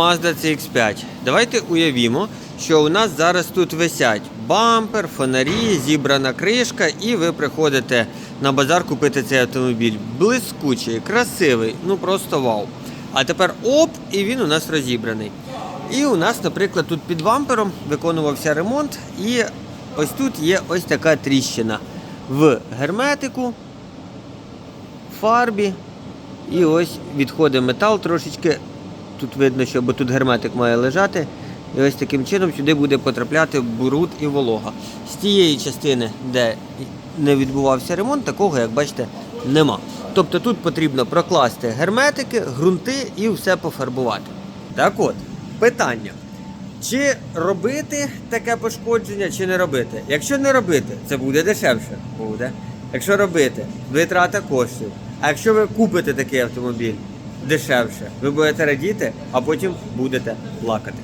Mazda CX5. Давайте уявімо, що у нас зараз тут висять бампер, фонарі, зібрана кришка, і ви приходите на базар купити цей автомобіль. Блискучий, красивий, ну просто вау. А тепер оп, і він у нас розібраний. І у нас, наприклад, тут під бампером виконувався ремонт, і ось тут є ось така тріщина в герметику, фарбі. І ось відходить метал трошечки. Тут видно, що бо тут герметик має лежати. І ось таким чином сюди буде потрапляти бруд і волога. З тієї частини, де не відбувався ремонт, такого, як бачите, нема. Тобто тут потрібно прокласти герметики, ґрунти і все пофарбувати. Так от, питання. Чи робити таке пошкодження, чи не робити? Якщо не робити, це буде дешевше. Буде. Якщо робити, витрата коштів. А якщо ви купите такий автомобіль дешевше, ви будете радіти, а потім будете плакати.